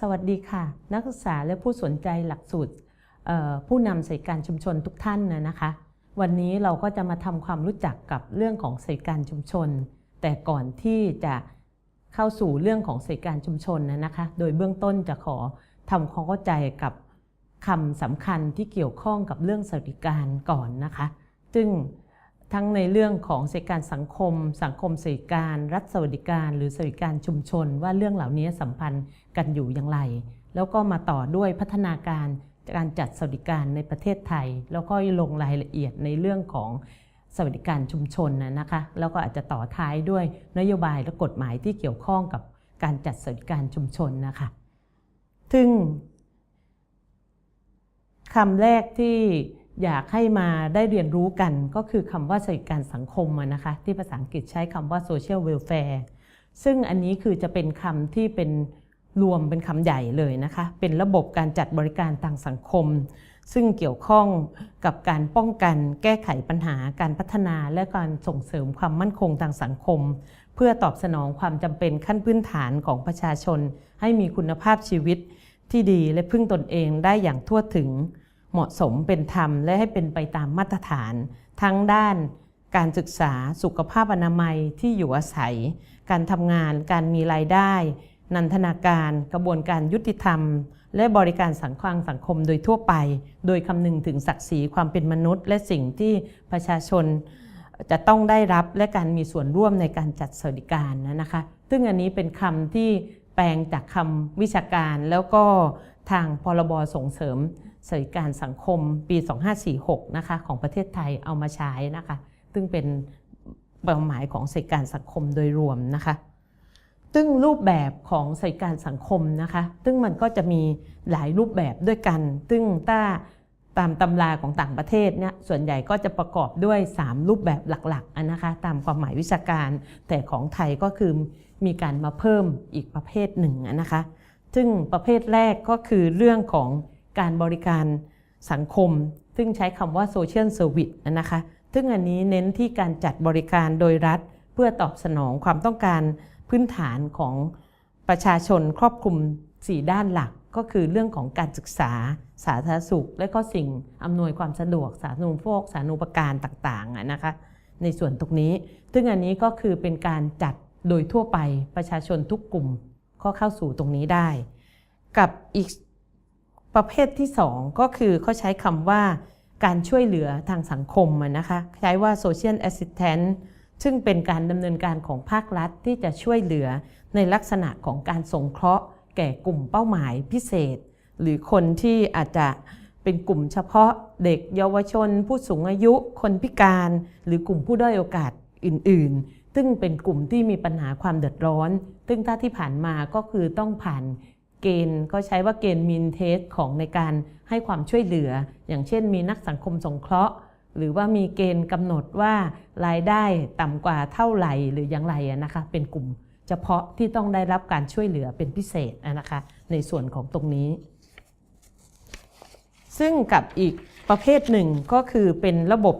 สวัสดีค่ะ นักศึกษาและผู้สนใจหลักสูตรผู้นำสายการชุมชนทุกท่านนะนะคะ วันนี้เราก็จะมาทำความรู้จักกับเรื่องของสายการชุมชน แต่ก่อนที่จะเข้าสู่เรื่องของสายการชุมชนนะนะคะ โดยเบื้องต้นจะขอทำความเข้าใจกับคำสำคัญที่เกี่ยวข้องกับเรื่องสวัสดิการก่อนนะคะ ซึ่ง ทั้งในเรื่องของสวัสดิการสังคม สังคมสวัสดิการรัฐสวัสดิการหรือสวัสดิการชุมชน ว่าเรื่องเหล่านี้สัมพันธ์กันอยู่อย่างไร แล้วก็มาต่อด้วยพัฒนาการการจัดสวัสดิการในประเทศไทย แล้วก็ลงรายละเอียดในเรื่องของสวัสดิการชุมชนนะนะคะแล้วก็อาจจะต่อท้ายด้วยนโยบายและกฎหมายที่เกี่ยวข้องกับการจัดสวัสดิการชุมชนนะคะซึ่งคำแรกที่ อยากให้มาได้เรียนรู้กันก็คือคำว่าสวัสดิการสังคมนะคะ ที่ภาษาอังกฤษใช้คำว่า social welfare ซึ่งอันนี้คือจะเป็นคำที่เป็นรวมเป็นคำใหญ่เลยนะคะ เป็นระบบการจัดบริการทางสังคม ซึ่งเกี่ยวข้องกับการป้องกันแก้ไขปัญหาการพัฒนาและการส่งเสริมความมั่นคงทางสังคม เพื่อตอบสนองความจำเป็นขั้นพื้นฐานของประชาชน ให้มีคุณภาพชีวิตที่ดีและพึ่งตนเองได้อย่างทั่วถึง เหมาะสมเป็นธรรมและให้เป็นไปตามมาตรฐาน ทั้งด้านการศึกษาสุขภาพอนามัยที่อยู่อาศัย การทำงานการมีรายได้ นันทนาการกระบวนการยุติธรรม และบริการสังคมสังคมโดยทั่วไป โดยคำนึงถึงศักดิ์ศรีความเป็นมนุษย์ และสิ่งที่ประชาชนจะต้องได้รับและการมีส่วนร่วมในการจัดสวัสดิการนะคะ ซึ่งอันนี้เป็นคำที่แปลงจากคำวิชาการแล้วก็ทางพรบส่งเสริม สวัสดิการสังคมปี 2546 นะคะของประเทศไทยเอามาใช้นะคะ ซึ่งเป็นเป้าหมายของสวัสดิการสังคมโดยรวมนะคะ ซึ่งรูปแบบของสวัสดิการสังคมนะคะ ซึ่งมันก็จะมีหลายรูปแบบด้วยกัน ซึ่งถ้าตามตำราของต่างประเทศเนี่ยส่วนใหญ่ก็จะประกอบด้วย 3 รูปแบบหลักๆนะคะตามความหมายวิชาการ แต่ของไทยก็คือมีการมาเพิ่มอีกประเภทหนึ่งนะคะ ซึ่งประเภทแรกก็คือเรื่องของ การบริการสังคม ซึ่งใช้คำว่า social service นะคะ ซึ่งอันนี้เน้นที่การจัดบริการโดยรัฐ เพื่อตอบสนองความต้องการพื้นฐานของประชาชนครอบคลุม 4 ด้านหลัก ก็คือเรื่องของการศึกษา สาธารณสุข และก็สิ่งอำนวยความสะดวก สาธารณูปโภค สาธารณูปการต่างๆนะคะ ในส่วนตรงนี้ ซึ่งอันนี้ก็คือเป็นการจัดโดยทั่วไปประชาชนทุกกลุ่มก็เข้าสู่ตรงนี้ได้ กับอีก ประเภทที่ 2 ก็คือเขาใช้คำว่าการช่วยเหลือทางสังคมนะคะใช้ว่า social assistance ซึ่งเป็นการดำเนินการของภาครัฐที่จะช่วยเหลือในลักษณะของการสงเคราะห์แก่กลุ่มเป้าหมายพิเศษ หรือคนที่อาจจะเป็นกลุ่มเฉพาะเด็กเยาวชน ผู้สูงอายุ คนพิการ หรือกลุ่มผู้ด้อยโอกาสอื่น ๆ ซึ่งเป็นกลุ่มที่มีปัญหาความเดือดร้อน ซึ่งถ้าที่ผ่านมาก็คือต้องผ่าน เกณฑ์ก็ใช้ว่าเกณฑ์มินเทสของในการให้ความช่วยเหลือ อย่างเช่นมีนักสังคมสงเคราะห์ หรือว่ามีเกณฑ์กำหนดว่ารายได้ต่ำกว่าเท่าไหร่หรืออย่างไรนะคะเป็นกลุ่มเฉพาะที่ต้องได้รับการช่วยเหลือเป็นพิเศษนะคะในส่วนของตรงนี้ ซึ่งกับอีกประเภทหนึ่งก็คือเป็นระบบ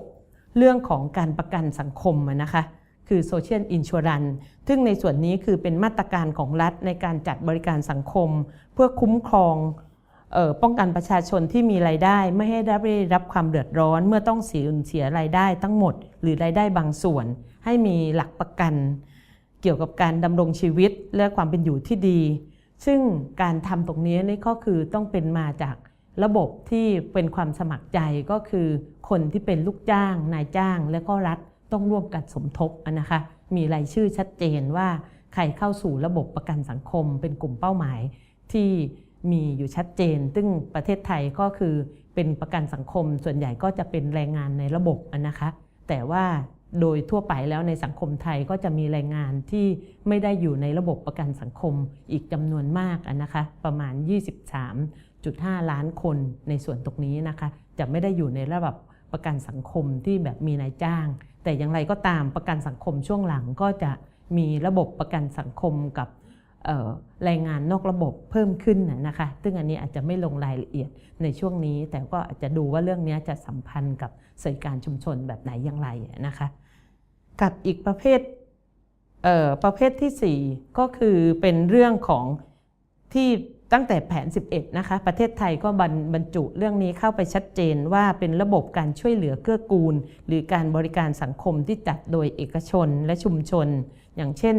เรื่องของการประกันสังคมนะคะ คือ Social Insurance ซึ่งในส่วนนี้คือเป็นมาตรการของรัฐในการจัดบริการสังคม เพื่อคุ้มครองออป้องกันประชาชนที่มีรายได้ ไม่ให้ได้รับความเดือดร้อน เมื่อต้องเสียเสียรายได้ทั้งหมด หรือรายได้บางส่วน ให้มีหลักประกัน เกี่ยวกับการดำรงชีวิตและความเป็นอยู่ที่ดี ซึ่งการทำตรงนี้นี่ก็คือต้องเป็นมาจากระบบที่เป็นความสมัครใจก็คือคนที่เป็นลูกจ้าง นายจ้างและก็รัฐ ต้องร่วมกันสมทบนะคะ มีรายชื่อชัดเจนว่าใครเข้าสู่ระบบประกันสังคม เป็นกลุ่มเป้าหมายที่มีอยู่ชัดเจน ซึ่งประเทศไทยก็คือเป็นประกันสังคม ส่วนใหญ่ก็จะเป็นแรงงานในระบบนะคะ แต่ว่าโดยทั่วไปแล้วในสังคมไทยก็จะมีแรงงานที่ไม่ได้อยู่ในระบบประกันสังคมอีกจำนวนมากนะคะ ประมาณ 23.5 ล้านคนในส่วนตรงนี้นะคะ จะไม่ได้อยู่ในระบบประกันสังคมที่แบบมีนายจ้าง แต่อย่างไรก็ตามประกันสังคมช่วงหลังก็จะมีระบบประกันสังคมกับแรงงานนอกระบบเพิ่มขึ้นนะคะ ซึ่งอันนี้อาจจะไม่ลงรายละเอียดในช่วงนี้ แต่ก็อาจจะดูว่าเรื่องนี้จะสัมพันธ์กับสวัสดิการชุมชนแบบไหนอย่างไรนะคะ กับอีกประเภทประเภทที่ 4 ก็คือเป็นเรื่องของที่ ตั้งแต่แผน 11 นะคะ ประเทศไทยก็บรรบรจุเรื่องนี้เข้าไปชัดเจนว่าเป็นระบบการช่วยเหลือเกื้อกูล หรือการบริการสังคมที่จัดโดยเอกชนและชุมชน อย่างเช่น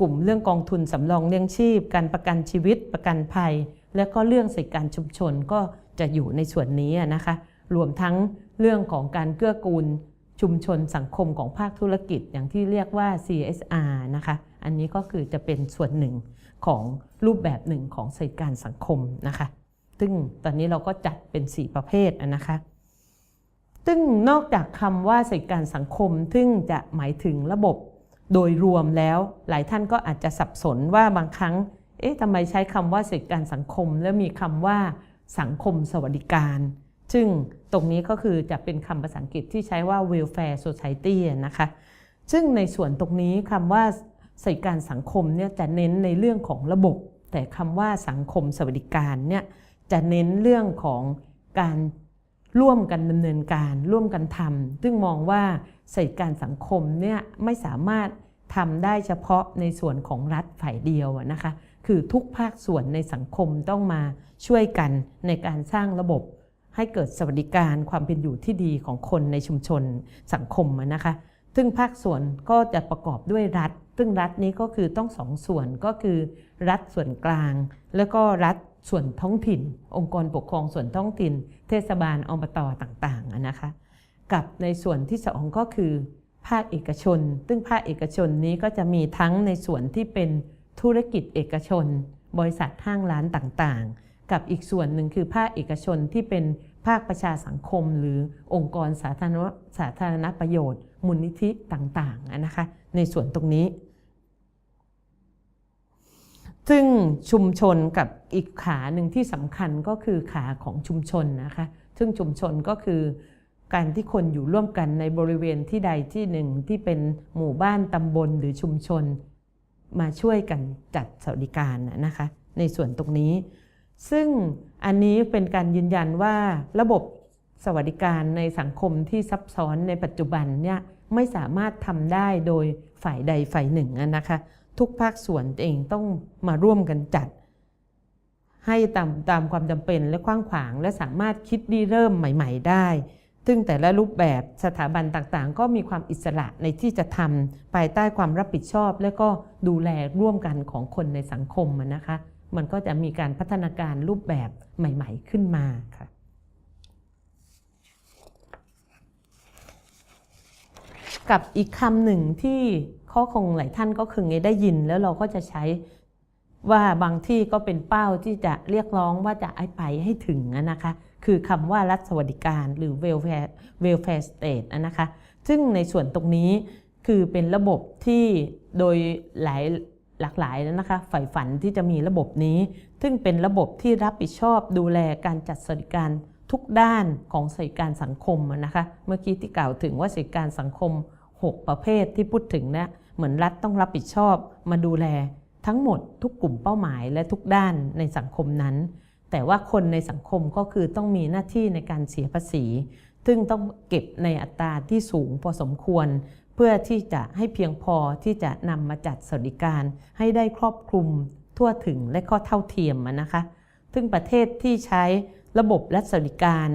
กลุ่มเรื่องกองทุนสำรองเลี้ยงชีพ การประกันชีวิต ประกันภัย และก็เรื่องสิทธิการชุมชนก็จะอยู่ในส่วนนี้นะคะ รวมทั้งเรื่องของการเกื้อกูลชุมชนสังคมของภาคธุรกิจอย่างที่เรียกว่า CSR นะคะ อันนี้ก็คือจะเป็นส่วนหนึ่ง ของรูปแบบหนึ่งของสวัสดิการสังคมนะคะ ซึ่งตอนนี้เราก็จัดเป็น 4 ประเภทนะคะ ซึ่งนอกจากคำว่าสวัสดิการสังคม ซึ่งจะหมายถึงระบบโดยรวมแล้ว หลายท่านก็อาจจะสับสนว่าบางครั้ง เอ๊ะทำไมใช้คำว่าสวัสดิการสังคม แล้วมีคำว่าสังคมสวัสดิการ ซึ่งตรงนี้ก็คือจะเป็นคำภาษาอังกฤษที่ใช้ว่า welfare society นะคะ ซึ่งในส่วนตรงนี้คำว่า สวัสดิการสังคมเนี่ยจะเน้นในเรื่องของระบบ แต่คำว่าสังคมสวัสดิการเนี่ยจะเน้นเรื่องของการร่วมกันดำเนินการร่วมกันทำซึ่งมองว่าสวัสดิการสังคมเนี่ยไม่สามารถทำได้เฉพาะในส่วนของรัฐฝ่ายเดียวนะคะ คือทุกภาคส่วนในสังคมต้องมาช่วยกันในการสร้างระบบ ให้เกิดสวัสดิการความเป็นอยู่ที่ดีของคนในชุมชนสังคมนะคะ ซึ่งภาคส่วนก็จะประกอบด้วยรัฐ ซึ่งรัฐนี้ก็คือต้องสองส่วนก็คือรัฐส่วนกลาง แล้วก็รัฐส่วนท้องถิ่น องค์กรปกครองส่วนท้องถิ่น เทศบาลอบตต่างๆนะคะ กับในส่วนที่สองก็คือ ภาคเอกชน ซึ่งภาคเอกชนนี้ก็จะมีทั้งในส่วนที่เป็นธุรกิจเอกชน บริษัทห้างร้านต่างๆ กับอีกส่วนหนึ่งคือภาคเอกชนที่เป็นภาคประชาสังคม หรือองค์กรสาธารณสาธารณประโยชน์ มูลนิธิต่างๆนะคะในส่วนตรงนี้ ซึ่งชุมชนกับอีกขาหนึ่งที่สำคัญก็คือขาของชุมชนนะคะซึ่งชุมชนก็คือการที่คนอยู่ร่วมกันในบริเวณที่ใดที่หนึ่งที่เป็นหมู่บ้านตำบลหรือชุมชน มาช่วยกันจัดสวัสดิการนะคะในส่วนตรงนี้ ซึ่งอันนี้เป็นการยืนยันว่าระบบ สวัสดิการในสังคมที่ซับซ้อนในปัจจุบันเนี่ยไม่สามารถทำได้โดยฝ่ายใดฝ่ายหนึ่งนะคะ ทุกภาคส่วนเองต้องมาร่วมกันจัด ให้ตามตามความจำเป็นและกว้างขวางและสามารถคิดดีเริ่มใหม่ ๆ ได้ ซึ่งแต่ละรูปแบบสถาบันต่างๆ ก็มีความอิสระในที่จะทำภายใต้ความรับผิดชอบ และก็ดูแลร่วมกันของคนในสังคมนะคะ มันก็จะมีการพัฒนาการรูปแบบใหม่ ๆ ขึ้นมาค่ะ กับอีกคำหนึ่งที่ข้อคงหลายท่านก็คงได้ยินแล้วเราก็จะใช้ว่าบางที่ก็เป็นเป้าที่จะเรียกร้องว่าจะไอ้ไปให้ถึงนะคะ คือคำว่ารัฐสวัสดิการหรือ welfare welfare state นะคะ ซึ่งในส่วนตรงนี้คือเป็นระบบที่โดยหลายหลากหลายแล้วนะคะฝ่ายฝันที่จะมีระบบนี้ ซึ่งเป็นระบบที่รับผิดชอบดูแลการจัดสวัสดิการ ทุกด้านของสวัสดิการสังคมนะคะเมื่อกี้ที่กล่าวถึงว่าสวัสดิการสังคม 6 ประเภทที่พูดถึงนะเหมือนรัฐต้องรับผิดชอบ มาดูแลทั้งหมดทุกกลุ่มเป้าหมายและทุกด้านในสังคมนั้น แต่ว่าคนในสังคมก็คือต้องมีหน้าที่ในการเสียภาษี ซึ่งต้องเก็บในอัตราที่สูงพอสมควร เพื่อที่จะให้เพียงพอที่จะนำมาจัดสวัสดิการให้ได้ครอบคลุมทั่วถึงและก็เท่าเทียมนะคะ ซึ่งประเทศที่ใช้ ระบบรัฐสวัสดิการ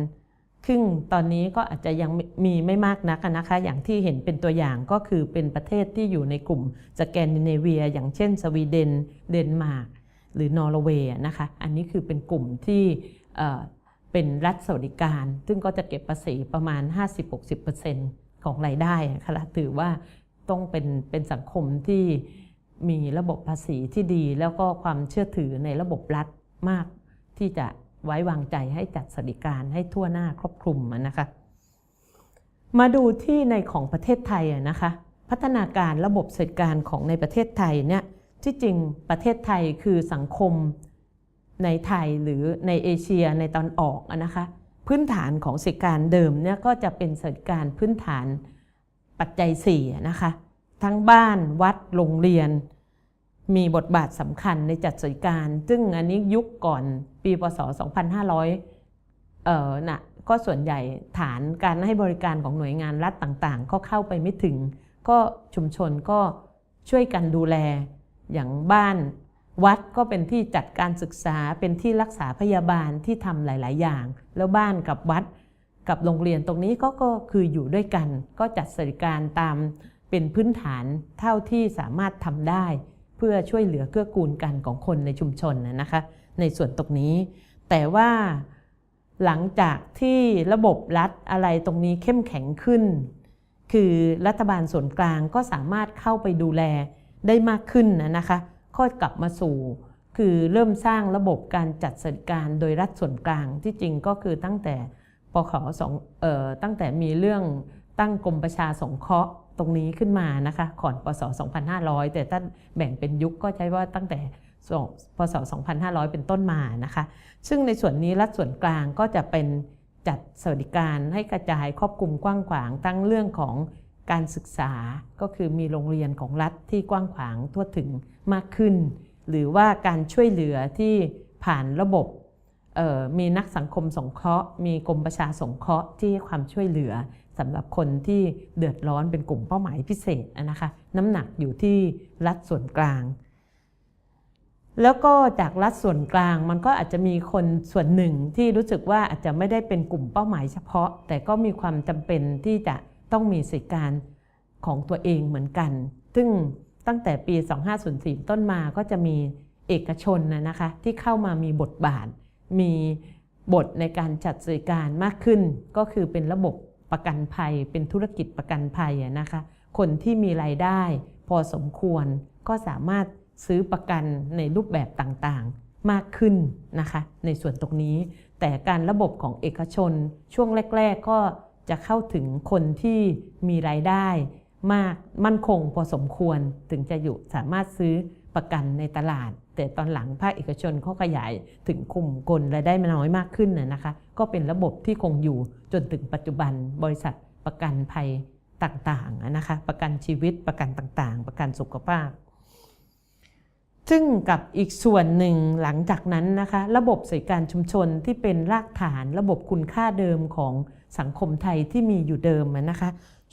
ซึ่งตอนนี้ก็อาจจะยังมีไม่มากนักนะคะ อย่างที่เห็นเป็นตัวอย่างก็คือเป็นประเทศที่อยู่ในกลุ่มสแกนดิเนเวีย อย่างเช่น สวีเดน เดนมาร์กหรือนอร์เวย์นะคะ อันนี้คือเป็นกลุ่มที่เป็นรัฐสวัสดิการ ซึ่งก็จะเก็บภาษีประมาณ 50-60%ของรายได้ค่ะถือว่าต้องเป็นเป็นสังคมที่มีระบบภาษีที่ดี แล้วก็ความเชื่อถือในระบบรัฐมากที่จะ ไว้วางใจให้จัดสวัสดิการให้ทั่วหน้าครอบคลุมนะคะ มาดูที่ในของประเทศไทยนะคะ พัฒนาการระบบสวัสดิการของในประเทศไทยเนี่ยที่จริงประเทศไทยคือสังคมในไทยหรือในเอเชียในตอนออกนะคะ พื้นฐานของสวัสดิการเดิมเนี่ยก็จะเป็นสวัสดิการพื้นฐานปัจจัย4นะคะทั้งบ้านวัดโรงเรียน มีบทบาทสำคัญในจัดสวัสดิการ ซึ่งอันนี้ยุคก่อนปีพศ 2500 เอ่อนะก็ส่วนใหญ่ฐานการให้บริการของหน่วยงานรัฐต่างๆ ก็เข้าไปไม่ถึง ก็ชุมชนก็ช่วยกันดูแล อย่างบ้านวัดก็เป็นที่จัดการศึกษาเป็นที่รักษาพยาบาลที่ทำหลาย ๆ อย่าง แล้วบ้านกับวัดกับโรงเรียนตรงนี้ก็ก็คืออยู่ด้วยกัน ก็จัดสวัสดิการตามเป็นพื้นฐานเท่าที่สามารถทำได้ เพื่อช่วยเหลือเกื้อกูลกันของคนในชุมชนนะคะ ในส่วนตรงนี้ แต่ว่าหลังจากที่ระบบรัฐอะไรตรงนี้เข้มแข็งขึ้น คือรัฐบาลส่วนกลางก็สามารถเข้าไปดูแลได้มากขึ้นนะนะคะก็กลับมาสู่ คือเริ่มสร้างระบบการจัดสวัสดิการโดยรัฐส่วนกลางที่จริงก็คือตั้งแต่ปขสองออตั้งแต่มีเรื่อง ตั้งกรมประชาสงเคราะห์ตรงนี้ขึ้นมานะคะก่อนปศ2500 แต่ถ้าแบ่งเป็นยุคก็ใช้ว่าตั้งแต่ปศ2500 เป็นต้นมานะคะ ซึ่งในส่วนนี้รัฐส่วนกลางก็จะเป็นจัดสวัสดิการให้กระจายครอบคลุมกว้างขวางทั้งเรื่องของการศึกษาก็คือมีโรงเรียนของรัฐที่กว้างขวางทั่วถึงมากขึ้น หรือว่าการช่วยเหลือที่ผ่านระบบมีนักสังคมสงเคราะห์ มีกรมประชาสงเคราะห์ที่ให้ความช่วยเหลือ สำหรับคนที่เดือดร้อนเป็นกลุ่มเป้าหมายพิเศษนะคะน้ำหนักอยู่ที่รัฐส่วนกลาง แล้วก็จากรัฐส่วนกลางมันก็อาจจะมีคนส่วนหนึ่งที่รู้สึกว่าอาจจะไม่ได้เป็นกลุ่มเป้าหมายเฉพาะ แต่ก็มีความจำเป็นที่จะต้องมีสิทธิการของตัวเองเหมือนกัน ซึ่งตั้งแต่ปี 2504 ต้นมาก็จะมีเอกชนนะคะที่เข้ามามีบทบาท มีบทในการจัดสวัสดิการมากขึ้น ก็คือเป็นระบบ ประกันภัย เป็นธุรกิจประกันภัยนะคะ คนที่มีรายได้ พอสมควรก็สามารถซื้อประกันในรูปแบบต่างๆ มากขึ้นนะคะ ในส่วนตรงนี้ แต่การระบบของเอกชนช่วงแรก ๆ ก็จะเข้าถึงคนที่มีรายได้มากมั่นคงพอสมควรถึงจะอยู่สามารถซื้อประกันในตลาด แต่ตอนหลังภาคเอกชนเขาขยายถึงกลุ่มคนรายได้น้อยมากขึ้นนะคะ ก็เป็นระบบที่คงอยู่จนถึงปัจจุบันบริษัทประกันภัยต่างๆนะคะ ประกันชีวิตประกันต่างๆ ประกันสุขภาพ ซึ่งกับอีกส่วนหนึ่งหลังจากนั้นนะคะ ระบบสวัสดิการชุมชนที่เป็นรากฐานระบบคุณค่าเดิมของสังคมไทยที่มีอยู่เดิมนะคะ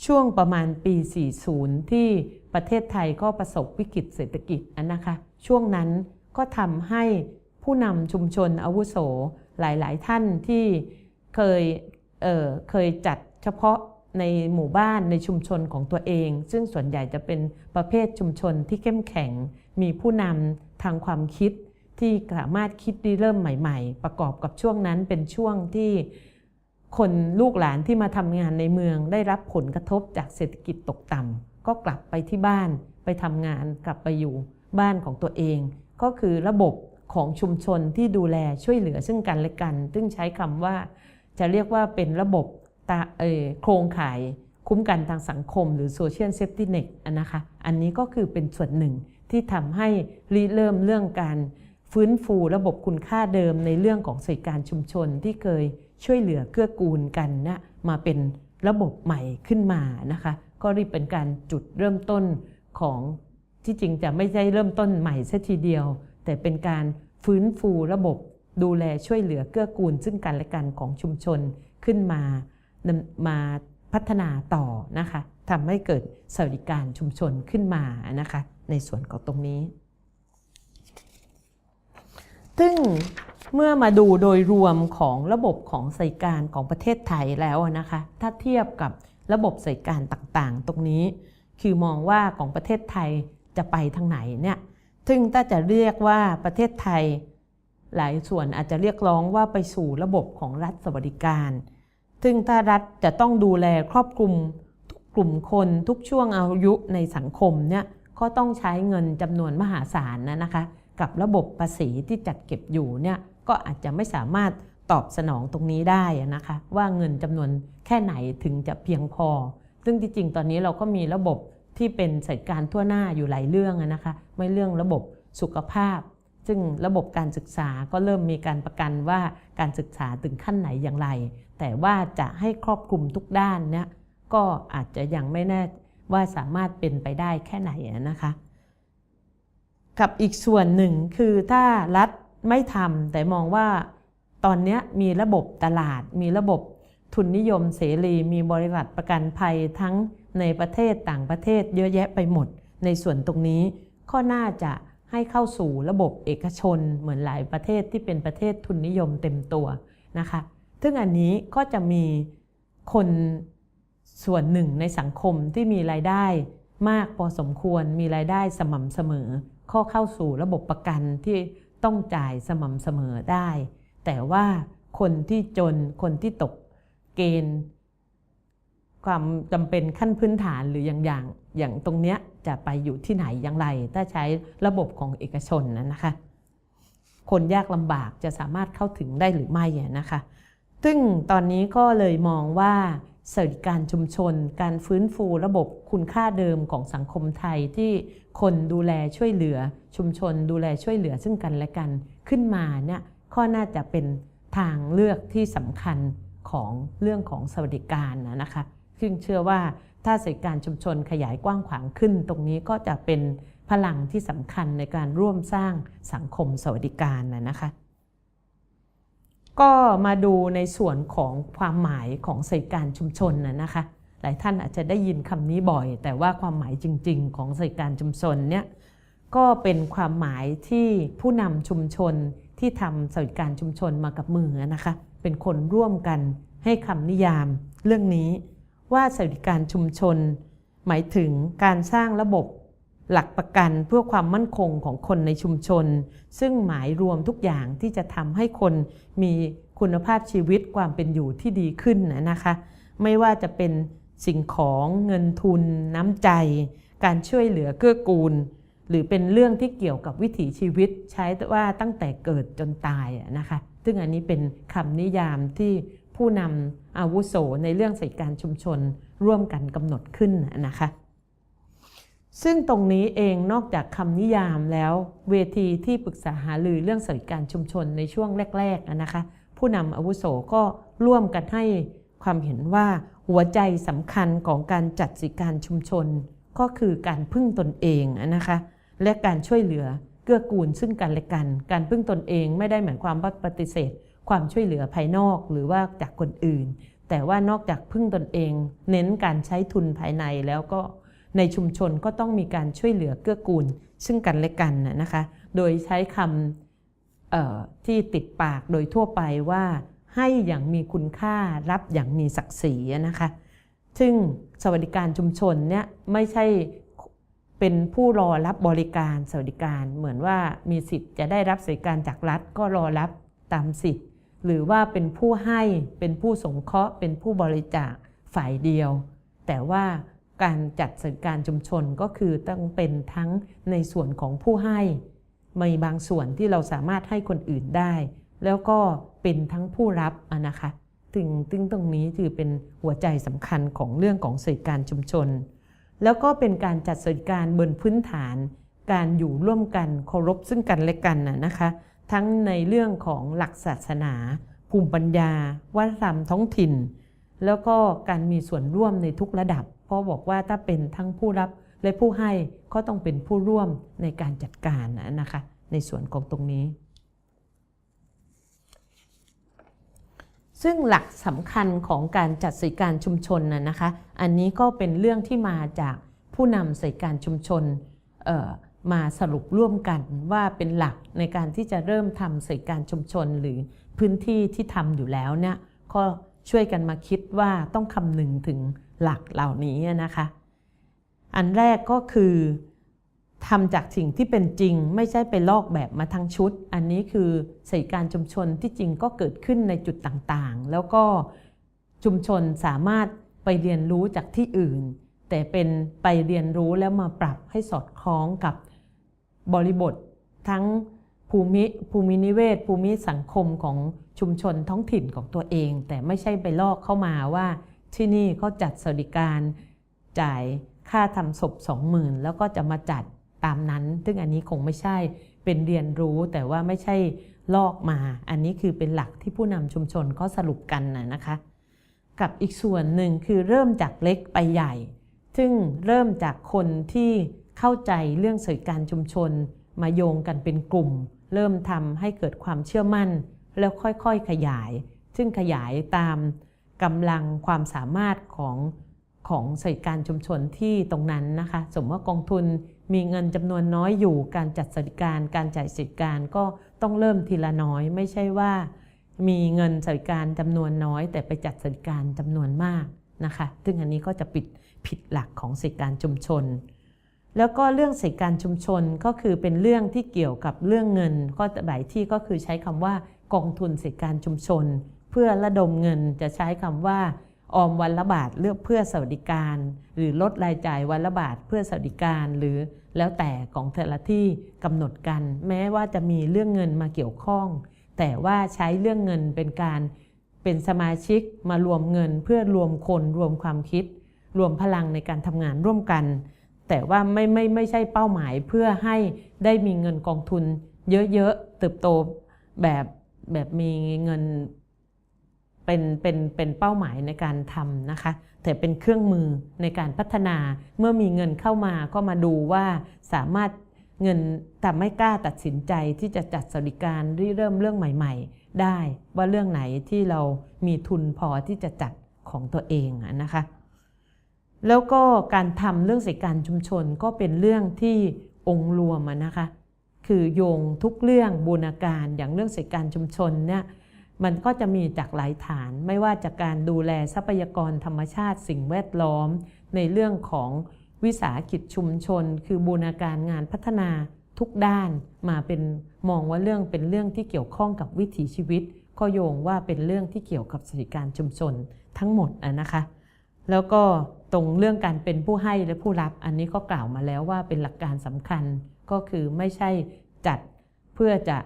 ช่วงประมาณปี 40 ที่ประเทศไทยก็ประสบวิกฤตเศรษฐกิจนะคะ ช่วงนั้นก็ทำให้ผู้นำชุมชนอาวุโสหลาย ๆ ท่านที่เคยเเคยจัดเฉพาะในหมู่บ้านในชุมชนของตัวเอง ซึ่งส่วนใหญ่จะเป็นประเภทชุมชนที่เข้มแข็ง มีผู้นำทางความคิดที่สามารถคิดดีเริ่มใหม่ ๆ ประกอบกับช่วงนั้นเป็นช่วงที่คนลูกหลานที่มาทำงานในเมืองได้รับผลกระทบจากเศรษฐกิจตกต่ำก็กลับไปที่บ้านไปทำงานกลับไปอยู่บ้านของตัวเอง ก็คือระบบของชุมชนที่ดูแลช่วยเหลือซึ่งกันและกัน ซึ่งใช้คำว่า จะเรียกว่าเป็นระบบตาเอโครงข่ายคุ้มกันทางสังคม หรือ Social Safety Net นะคะ อันนี้ก็คือเป็นส่วนหนึ่ง ที่ทำให้ริเริ่มเรื่องการฟื้นฟูระบบคุณค่าเดิมในเรื่องของสิการชุมชนที่เคยช่วยเหลือเกื้อกูลกันนะมาเป็นระบบใหม่ขึ้นมานะคะ ก็รีบเป็นการจุดเริ่มต้นของที่จริงจะไม่ใช่เริ่มต้นใหม่ซะทีเดียว แต่เป็นการฟื้นฟูระบบดูแลช่วยเหลือเกื้อกูล ซึ่งกันและกันของชุมชนขึ้นมามาพัฒนาต่อนะคะทำให้เกิดสวัสดิการชุมชนขึ้นมานะคะ ในส่วนของตรงนี้ ซึ่งเมื่อมาดูโดยรวมของระบบของสายการของประเทศไทยแล้วนะคะ ถ้าเทียบกับระบบสายการต่างๆ ตรงนี้ คือมองว่าของประเทศไทยจะไปทางไหนเนี่ย ซึ่งถ้าจะเรียกว่าประเทศไทย หลายส่วนอาจจะเรียกร้องว่าไปสู่ระบบของรัฐสวัสดิการ ซึ่งถ้ารัฐจะต้องดูแลครอบคลุมทุกกลุ่มคนทุกช่วงอายุในสังคมเนี่ย ก็ต้องใช้เงินจำนวนมหาศาลนะนะคะ กับระบบภาษีที่จัดเก็บอยู่เนี่ยก็อาจจะไม่สามารถตอบสนองตรงนี้ได้นะคะ ว่าเงินจำนวนแค่ไหนถึงจะเพียงพอ ซึ่งจริงๆ ตอนนี้เราก็มีระบบที่เป็นสัดการทั่วหน้าอยู่หลายเรื่องนะคะ ไม่เรื่องระบบสุขภาพ ซึ่งระบบการศึกษาก็เริ่มมีการประกันว่าการศึกษาถึงขั้นไหนอย่างไร แต่ว่าจะให้ครอบคลุมทุกด้านเนี่ยก็อาจจะยังไม่แน่ ว่าสามารถเป็นไปได้แค่ไหนนะคะกับอีกส่วนหนึ่งคือถ้ารัฐไม่ทำแต่มองว่าตอนนี้มีระบบตลาด มีระบบทุนนิยมเสรี มีบริษัทประกันภัยทั้งในประเทศต่างประเทศเยอะแยะไปหมด ในส่วนตรงนี้ก็น่าจะให้เข้าสู่ระบบเอกชนเหมือนหลายประเทศที่เป็นประเทศทุนนิยมเต็มตัวนะคะ ซึ่งอันนี้ก็จะมีคน ส่วนหนึ่งในสังคมที่มีรายได้มากพอสมควรมีรายได้สม่ำเสมอ ข้อเข้าสู่ระบบประกันที่ต้องจ่ายสม่ำเสมอได้ แต่ว่าคนที่จนคนที่ตกเกณฑ์ ความจำเป็นขั้นพื้นฐานหรืออย่างอย่างอย่างตรงเนี้ยจะไปอยู่ที่ไหนอย่างไร ถ้าใช้ระบบของเอกชนนะนะคะ คนยากลำบากจะสามารถเข้าถึงได้หรือไม่นะคะ ซึ่งตอนนี้ก็เลยมองว่า สวัสดิการชุมชน การฟื้นฟูระบบคุณค่าเดิมของสังคมไทยที่คนดูแลช่วยเหลือ ชุมชนดูแลช่วยเหลือซึ่งกันและกันขึ้นมาเนี่ยข้อน่าจะเป็นทางเลือกที่สำคัญของเรื่องของสวัสดิการนะนะคะซึ่งเชื่อว่าถ้าสวัสดิการชุมชนขยายกว้างขวางขึ้น ตรงนี้ก็จะเป็นพลังที่สำคัญในการร่วมสร้างสังคมสวัสดิการนะนะคะ ก็มาดูในส่วนของความหมายของสวัสดิการชุมชนนะนะคะ หลายท่านอาจจะได้ยินคำนี้บ่อย แต่ว่าความหมายจริง ๆ ของสวัสดิการชุมชนเนี่ยก็เป็นความหมายที่ผู้นำชุมชนที่ทำสวัสดิการชุมชนมากับมือนะคะ เป็นคนร่วมกันให้คำนิยามเรื่องนี้ว่าสวัสดิการชุมชน หมายถึงการสร้างระบบ หลักประกันเพื่อความมั่นคงของคนในชุมชน ซึ่งหมายรวมทุกอย่างที่จะทำให้คนมีคุณภาพชีวิตความเป็นอยู่ที่ดีขึ้นนะคะ ไม่ว่าจะเป็นสิ่งของเงินทุน น้ำใจ การช่วยเหลือเกื้อกูล หรือเป็นเรื่องที่เกี่ยวกับวิถีชีวิตใช้ว่าตั้งแต่เกิดจนตายนะคะ ซึ่งอันนี้เป็นคำนิยามที่ผู้นำอาวุโสในเรื่องสวัสดิการชุมชนร่วมกันกำหนดขึ้นนะคะ ซึ่งตรงนี้เองนอกจากคำนิยามแล้วเวทีที่ปรึกษาหารือเรื่องสวัสดิการชุมชนในช่วงแรกๆนะคะ ผู้นำอาวุโสก็ร่วมกันให้ความเห็นว่าหัวใจสำคัญของการจัดสวัสดิการชุมชน ก็คือการพึ่งตนเองนะคะและการช่วยเหลือเกื้อกูลซึ่งกันและกัน การพึ่งตนเองไม่ได้หมายความว่าปฏิเสธ ความช่วยเหลือภายนอกหรือว่าจากคนอื่น แต่ว่านอกจากพึ่งตนเอง เน้นการใช้ทุนภายในแล้วก็ ในชุมชนก็ต้องมีการช่วยเหลือเกื้อกูล ซึ่งกันและกันนะคะ โดยใช้คำที่ติดปากโดยทั่วไปว่าให้อย่างมีคุณค่ารับอย่างมีศักดิ์ศรีนะคะ ซึ่งสวัสดิการชุมชนเนี่ยไม่ใช่เป็นผู้รอรับบริการสวัสดิการเหมือนว่ามีสิทธิ์จะได้รับสวัสดิการจากรัฐก็รอรับตามสิทธิ์ หรือว่าเป็นผู้ให้เป็นผู้สงเคราะห์ เป็นผู้บริจาคฝ่ายเดียว แต่ว่า การจัดสวัสดิการชุมชนก็คือต้องเป็นทั้งในส่วนของผู้ให้มีบางส่วนที่เราสามารถให้คนอื่นได้ แล้วก็เป็นทั้งผู้รับนะคะถึงตึงตรงนี้ถือเป็นหัวใจสำคัญของเรื่องของสวัสดิการชุมชน แล้วก็เป็นการจัดสวัสดิการบนพื้นฐาน การอยู่ร่วมกันเคารพซึ่งกันและกันนะคะ ทั้งในเรื่องของหลักศาสนา ภูมิปัญญาวัฒนธรรมท้องถิ่น แล้วก็การมีส่วนร่วมในทุกระดับ ราะบอกว่าถ้าเป็นทั้งผู้รับและผู้ให้ก็ต้องเป็นผู้ร่วมในการจัดการนะคะ ในส่วนของตรงนี้ ซึ่งหลักสำคัญของการจัดสิการชุมชนนะนะคะ อันนี้ก็เป็นเรื่องที่มาจากผู้นำสิการชุมชนมาสรุปร่วมกันว่าเป็นหลักในการที่จะเริ่มทำสิการชุมชนหรือพื้นที่ที่ทำอยู่แล้วเนี่ยก็ช่วยกันมาคิดว่าต้องคำนึงถึง หลักเหล่านี้นะคะ อันแรกก็คือทำจากสิ่งที่เป็นจริง ไม่ใช่ไปลอกแบบมาทั้งชุด อันนี้คือสวัสดิการชุมชนที่จริงก็เกิดขึ้นในจุดต่างๆ แล้วก็ชุมชนสามารถไปเรียนรู้จากที่อื่น แต่เป็นไปเรียนรู้แล้วมาปรับให้สอดคล้องกับบริบททั้งภูมิภูมินิเวศ ภูมิสังคมของชุมชนท้องถิ่นของตัวเอง แต่ไม่ใช่ไปลอกเข้ามาว่า ที่นี่เขาจัดสวัสดิการจ่ายค่าทำศพสองหมื่นแล้วก็จะมาจัดตามนั้น ซึ่งอันนี้คงไม่ใช่เป็นเรียนรู้แต่ว่าไม่ใช่ลอกมา อันนี้คือเป็นหลักที่ผู้นำชุมชนก็สรุปกันนะคะ กับอีกส่วนหนึ่งคือเริ่มจากเล็กไปใหญ่ ซึ่งเริ่มจากคนที่เข้าใจเรื่องสื่อการชุมชน มาโยงกันเป็นกลุ่ม เริ่มทำให้เกิดความเชื่อมั่น แล้วค่อยๆขยาย ซึ่งขยายตาม กำลังความสามารถของของสวัสดิการชุมชนที่ตรงนั้นนะคะ สมมติว่ากองทุนมีเงินจำนวนน้อยอยู่ การจัดสวัสดิการ การจ่ายสวัสดิการก็ต้องเริ่มทีละน้อย ไม่ใช่ว่า มีเงินสวัสดิการจำนวนน้อย แต่ไปจัดสวัสดิการจำนวนมากนะคะ ซึ่งอันนี้ก็จะปิดผิดหลักของสวัสดิการชุมชน แล้วก็เรื่องสวัสดิการชุมชนก็คือเป็นเรื่องที่เกี่ยวกับเรื่องเงิน ก็หลายที่ก็คือใช้คำว่ากองทุนสวัสดิการชุมชน เพื่อระดมเงินจะใช้คำว่าออมวันละบาทเลือกเพื่อสวัสดิการ หรือลดรายจ่ายวันละบาทเพื่อสวัสดิการ หรือแล้วแต่ของแต่ละที่กำหนดกัน แม้ว่าจะมีเรื่องเงินมาเกี่ยวข้อง แต่ว่าใช้เรื่องเงินเป็นการเป็นสมาชิกมารวมเงินเพื่อรวมคนรวมความคิด รวมพลังในการทำงานร่วมกัน แต่ว่าไม่ไม่ไม่ใช่เป้าหมายเพื่อให้ได้มีเงินกองทุน เยอะๆเติบโตแบบแบบมีเงิน เป็นเป็นเป็นเป้าหมายในการทำนะคะแต่เป็นเครื่องมือในการพัฒนาเมื่อมีเงินเข้ามาก็มาดูว่าสามารถเงินแต่ไม่กล้าตัดสินใจที่จะจัดสวัสดิการริเริ่มเรื่องใหม่ ๆ ได้ว่าเรื่องไหนที่เรามีทุนพอที่จะจัดของตัวเองนะคะ แล้วก็การทำเรื่องสิการชุมชนก็เป็นเรื่องที่องค์รวมนะคะ คือโยงทุกเรื่องบูรณาการอย่างเรื่องสิการชุมชนเนี่ย มันก็จะมีจากหลายฐาน ไม่ว่าจากการดูแลทรัพยากรธรรมชาติสิ่งแวดล้อม ในเรื่องของวิสาหกิจชุมชน คือบูรณาการงานพัฒนาทุกด้านมาเป็นมองว่าเรื่องเป็นเรื่องที่เกี่ยวข้องกับวิถีชีวิต ก็โยงว่าเป็นเรื่องที่เกี่ยวกับสวัสดิการชุมชนทั้งหมดนะคะ แล้วก็ตรงเรื่องการเป็นผู้ให้และผู้รับอันนี้ก็กล่าวมาแล้วว่าเป็นหลักการสำคัญก็คือไม่ใช่จัดเพื่อจะ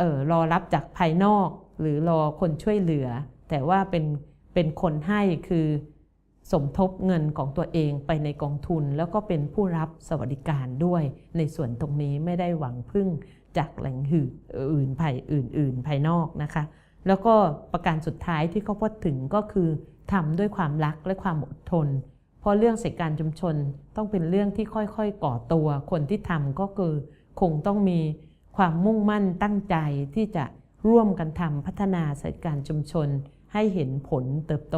ออรอรับจากภายนอก หรือรอคนช่วยเหลือ แต่ว่าเป็นเป็นคนให้คือสมทบเงินของตัวเองไปในกองทุน แล้วก็เป็นผู้รับสวัสดิการด้วย ในส่วนตรงนี้ไม่ได้หวังพึ่งจากแหล่งหื่นอื่นภายอื่น ๆ ภายนอกนะคะ แล้วก็ประการสุดท้ายที่เขาพูดถึงก็คือทำด้วยความรักและความอดทน เพราะเรื่องเสกการชุมชนต้องเป็นเรื่องที่ค่อยๆ ก่อตัว คนที่ทำก็คือคงต้องมีความมุ่งมั่นตั้งใจที่จะ ร่วมกันทำพัฒนาเสกการชุมชน ให้เห็นผลเติบโต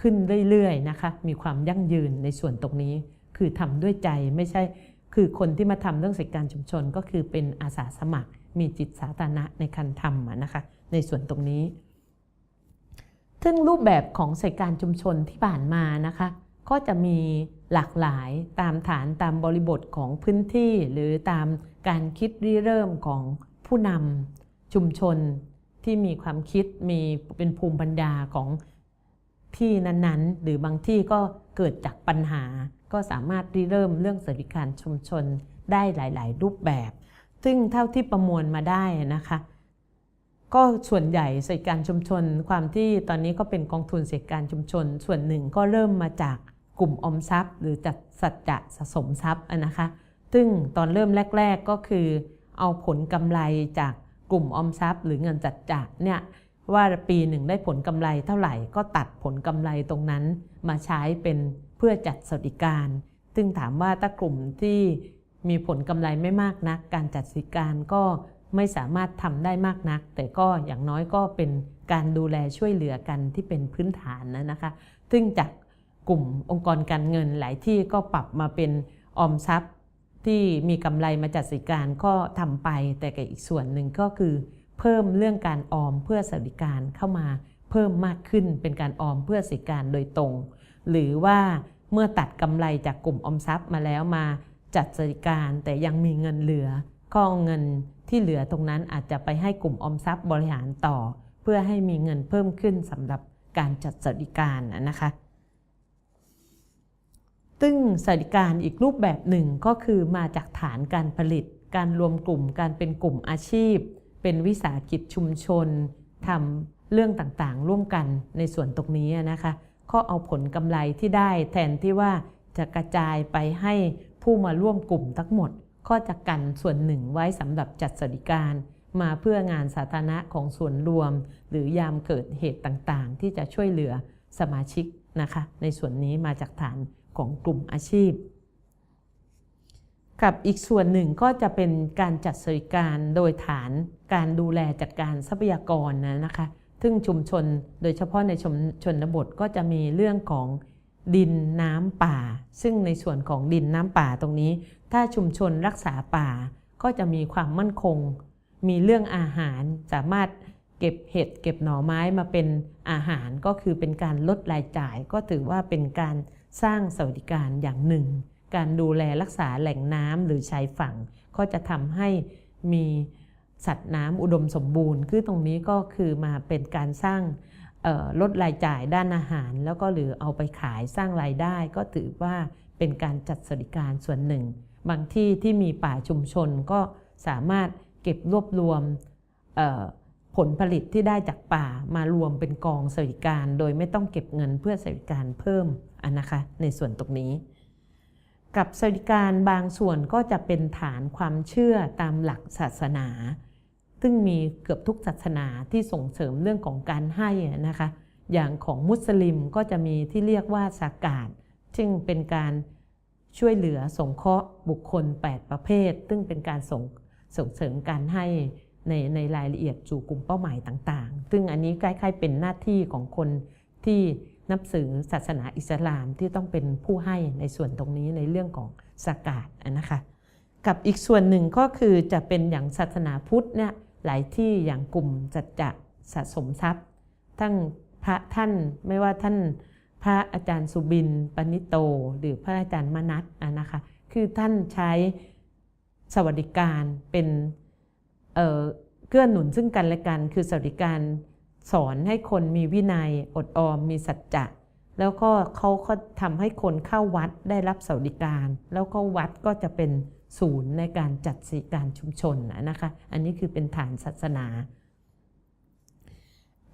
ขึ้นเรื่อยๆนะคะมีความยั่งยืนในส่วนตรงนี้ คือทำด้วยใจไม่ใช่คือคนที่มาทำเรื่องเสกการชุมชน ก็คือเป็นอาสาสมัคร มีจิตสาธารณะในการทำนะคะในส่วนตรงนี้ ซึ่งรูปแบบของเสกการชุมชนที่ผ่านมานะคะก็จะมีหลากหลายตามฐานตามบริบทของพื้นที่ หรือตามการคิดริเริ่มของ ผู้นำชุมชนที่มีความคิดมีเป็นภูมิปัญญาของที่นั้นๆ หรือบางที่ก็เกิดจากปัญหา ก็สามารถริเริ่มเรื่องสวัสดิการชุมชนได้หลาย ๆ รูปแบบ ซึ่งเท่าที่ประมวลมาได้นะคะ ก็ส่วนใหญ่สวัสดิการชุมชน ความที่ตอนนี้ก็เป็นกองทุนสวัสดิการชุมชน ส่วนหนึ่งก็เริ่มมาจากกลุ่มอมทรัพย์ หรือจัดสัจจะสะสมทรัพย์นะคะ ซึ่งตอนเริ่มแรก ๆก็คือ เอาผลกำไรจากกลุ่มออมทรัพย์ หรือเงินจัดจะเนี่ยว่าปีหนึ่งได้ผลกำไรเท่าไหร่ก็ตัดผลกำไรตรงนั้น มาใช้เป็นเพื่อจัดสวัสดิการ ซึ่งถามว่าถ้ากลุ่มที่มีผลกำไรไม่มากนัก การจัดสวัสดิการก็ไม่สามารถทำได้มากนัก แต่ก็อย่างน้อยก็เป็นการดูแลช่วยเหลือกันที่เป็นพื้นฐานนะนะคะ ซึ่งจากกลุ่มองค์กรการเงินหลายที่ก็ปรับมาเป็นออมทรัพย์ ที่มีกำไรมาจัดสิการก็ทำไป แต่กับอีกส่วนหนึ่งก็คือ เพิ่มเรื่องการออมเพื่อสวัสดิการเข้ามาเพิ่มมากขึ้นเป็นการออมเพื่อสิการโดยตรง หรือว่าเมื่อตัดกำไรจากกลุ่มออมทรัพย์มาแล้วมาจัดสวัสดิการแต่ยังมีเงินเหลือก็เอาเงินที่เหลือตรงนั้นอาจจะไปให้กลุ่มออมทรัพย์บริหารต่อ เพื่อให้มีเงินเพิ่มขึ้นสำหรับการจัดสวัสดิการนะคะ ซึ่งสวัสดิการอีกรูปแบบหนึ่งก็คือมาจากฐานการผลิต การรวมกลุ่มการเป็นกลุ่มอาชีพ เป็นวิสาหกิจชุมชนทำเรื่องต่างๆ ร่วมกันในส่วนตรงนี้นะคะก็เอาผลกำไรที่ได้แทนที่ว่าจะกระจายไปให้ผู้มาร่วมกลุ่มทั้งหมด ก็จะกันส่วนหนึ่งไว้สำหรับจัดสวัสดิการ มาเพื่องานสาธารณะของส่วนรวม หรือยามเกิดเหตุต่างๆ ที่จะช่วยเหลือสมาชิกนะคะ ในส่วนนี้มาจากฐาน ของกลุ่มอาชีพ กับอีกส่วนหนึ่งก็จะเป็นการจัดสวัสดิการโดยฐานการดูแลจัดการทรัพยากรนะนะคะซึ่งชุมชนโดยเฉพาะในชนชนบทก็จะมีเรื่องของดินน้ำป่า ซึ่งในส่วนของดินน้ำป่าตรงนี้ ถ้าชุมชนรักษาป่าก็จะมีความมั่นคง มีเรื่องอาหารสามารถเก็บเห็ดเก็บหน่อไม้มาเป็นอาหารก็คือเป็นการลดรายจ่าย ก็ถือว่าเป็นการ สร้างสวัสดิการอย่างหนึ่ง การดูแลรักษาแหล่งน้ำหรือชายฝั่ง ก็จะทำให้มีสัตว์น้ำอุดมสมบูรณ์ คือตรงนี้ก็คือมาเป็นการสร้างลดรายจ่ายด้านอาหาร แล้วก็หรือเอาไปขายสร้างรายได้ ก็ถือว่าเป็นการจัดสวัสดิการส่วนหนึ่ง บางที่ที่มีป่าชุมชนก็สามารถเก็บรวบรวมเผลผลิตที่ได้จากป่ามารวมเป็นกองสวัสดิการ โดยไม่ต้องเก็บเงินเพื่อสวัสดิการเพิ่มอันนะคะในส่วนตรงนี้ กับสวัสดิการบางส่วนก็จะเป็นฐานความเชื่อตามหลักศาสนา ซึ่งมีเกือบทุกศาสนาที่ส่งเสริมเรื่องของการให้นะคะอย่างของมุสลิมก็จะมีที่เรียกว่าสากาศซึ่งเป็นการช่วยเหลือสงเคราะห์บุคคล 8 ประเภท ซึ่งเป็นการส่งส่งเสริมการให้ ในในรายละเอียดสู่กลุ่มเป้าหมายต่างๆ ซึ่งอันนี้ใกล้ๆเป็นหน้าที่ของคนที่นับถือศาสนาอิสลามที่ต้องเป็นผู้ให้ในส่วนตรงนี้ในเรื่องของสากาศนะคะกับอีกส่วนหนึ่งก็คือจะเป็นอย่างศาสนาพุทธเนี่ยหลายที่อย่างกลุ่มจัดจะสะสมทรัพย์ ทั้งพระท่านไม่ว่าท่านพระอาจารย์สุบินปณิโต หรือพระอาจารย์มนัสอะนะคะคือท่านใช้สวัสดิการเป็น เออเกื้อหนุนซึ่งกันและกัน คือสวัสดิการสอนให้คนมีวินัยอดออมมีสัจจะแล้วก็เขาก็ทำให้คนเข้าวัดได้รับสวัสดิการ แล้วก็วัดก็จะเป็นศูนย์ในการจัดสิการชุมชนนะคะ อันนี้คือเป็นฐานศาสนา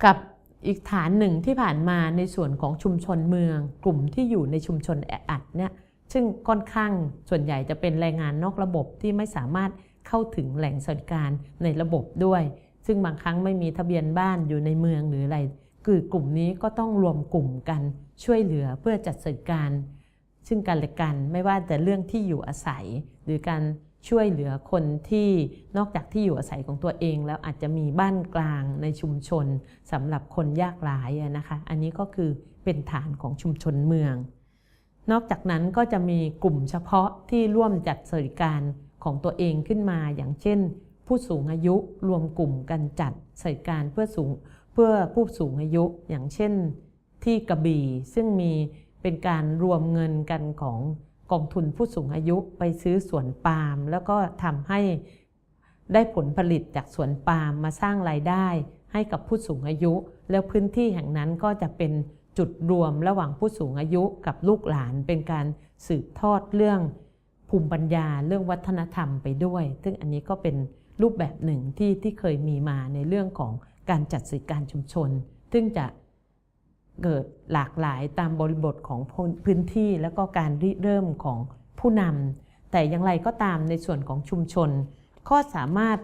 กับอีกฐานหนึ่งที่ผ่านมาในส่วนของชุมชนเมือง กลุ่มที่อยู่ในชุมชนแออัดเนี่ยซึ่งค่อนข้างส่วนใหญ่จะเป็นแรงงานนอกระบบที่ไม่สามารถ เข้าถึงแหล่งสวัสดิการในระบบด้วย ซึ่งบางครั้งไม่มีทะเบียนบ้านอยู่ในเมืองหรืออะไรคือกลุ่มนี้ก็ต้องรวมกลุ่มกันช่วยเหลือเพื่อจัดสวัสดิการ ซึ่งกันและกันไม่ว่าแต่เรื่องที่อยู่อาศัย หรือการช่วยเหลือคนที่นอกจากที่อยู่อาศัยของตัวเอง แล้วอาจจะมีบ้านกลางในชุมชนสำหรับคนยากไร้อะนะคะ อันนี้ก็คือเป็นฐานของชุมชนเมือง นอกจากนั้นก็จะมีกลุ่มเฉพาะที่ร่วมจัดสวัสดิการ ของตัวเองขึ้นมา อย่างเช่น ผู้สูงอายุรวมกลุ่มกันจัดสวัสดิการเพื่อสูงเพื่อผู้สูงอายุอย่างเช่นที่กระบี่ซึ่งมีเป็นการรวมเงินกันของกองทุนผู้สูงอายุไปซื้อสวนปาล์มแล้วก็ทำให้ได้ผลผลิตจากสวนปาล์มมาสร้างรายได้ ให้กับผู้สูงอายุ แล้วพื้นที่แห่งนั้นก็จะเป็นจุดรวมระหว่างผู้สูงอายุกับลูกหลานเป็นการสืบทอดเรื่อง ภูมิปัญญาเรื่องวัฒนธรรมไปด้วย ซึ่งอันนี้ก็เป็นรูปแบบหนึ่งที่ที่เคยมีมาในเรื่องของการจัดสื่อการชุมชน ซึ่งจะเกิดหลากหลายตามบริบทของพื้นที่แล้วก็การริเริ่มของผู้นำแต่อย่างไรก็ตามในส่วนของชุมชน ก็สามารถ